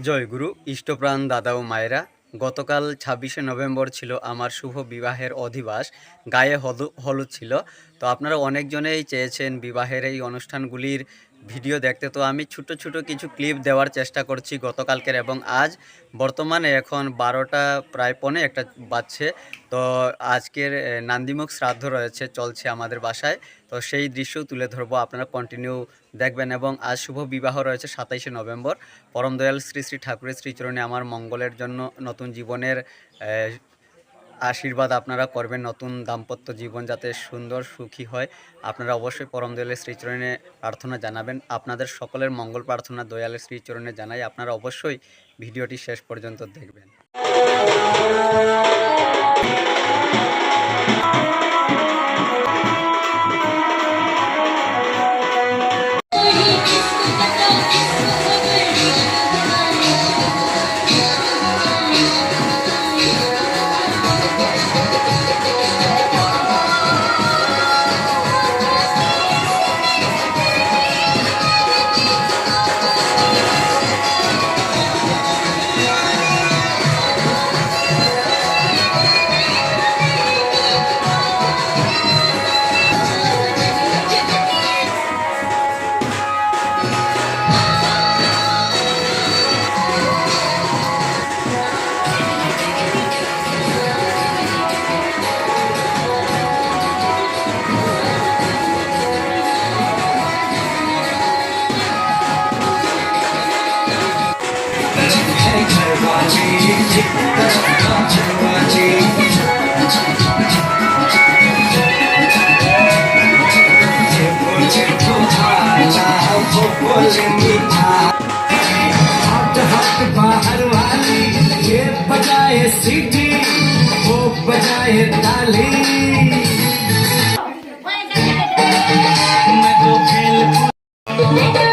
জয় গুরু, ইষ্টপ্রাণ দাদা ও মায়েরা, গতকাল ছাব্বিশে নভেম্বর ছিল আমার শুভ বিবাহের অধিবাস, গায়ে হলু- হলুদ ছিল। তো আপনারা অনেকজনেই চেয়েছেন বিবাহের এই অনুষ্ঠানগুলির ভিডিও দেখতে, তো আমি ছোট ছোট কিছু ক্লিপ দেওয়ার চেষ্টা করছি গতকালকের এবং আজ বর্তমানে এখন বারোটা, প্রায় পনে একটা বাজছে। তো আজকের নান্দিমুখ শ্রাদ্ধ রয়েছে, চলছে আমাদের বাসায়। তো সেই দৃশ্য তুলে ধরবো, আপনারা কন্টিনিউ দেখবেন এবং আজ শুভ বিবাহ রয়েছে সাতাইশে নভেম্বর। পরম দয়াল শ্রী শ্রী ঠাকুরের শ্রীচরণে আমার মঙ্গলের জন্য নতুন জীবনের আশীর্বাদ আপনারা করবেন নতুন দাম্পত্য জীবন যাতে সুন্দর, সুখী হয়। আপনারা অবশ্যই পরম দয়ালের শ্রীচরণে প্রার্থনা জানাবেন। আপনাদের সকলের মঙ্গল প্রার্থনা দয়ালের শ্রীচরণে জানাই। আপনারা অবশ্যই ভিডিওটি শেষ পর্যন্ত দেখবেন। बजाए सीटी वो बजाए ताली मैं तो खेल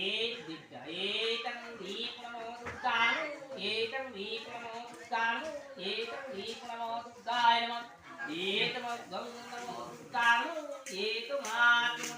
ఏకం దీప నమో దుర్గాయ ఏకం దీప నమో దుర్గాయ ఏకం దీప నమో దుర్గాయ నమ ఏకమ గంగ నమో దుర్గాయ ఏకమాత్మయో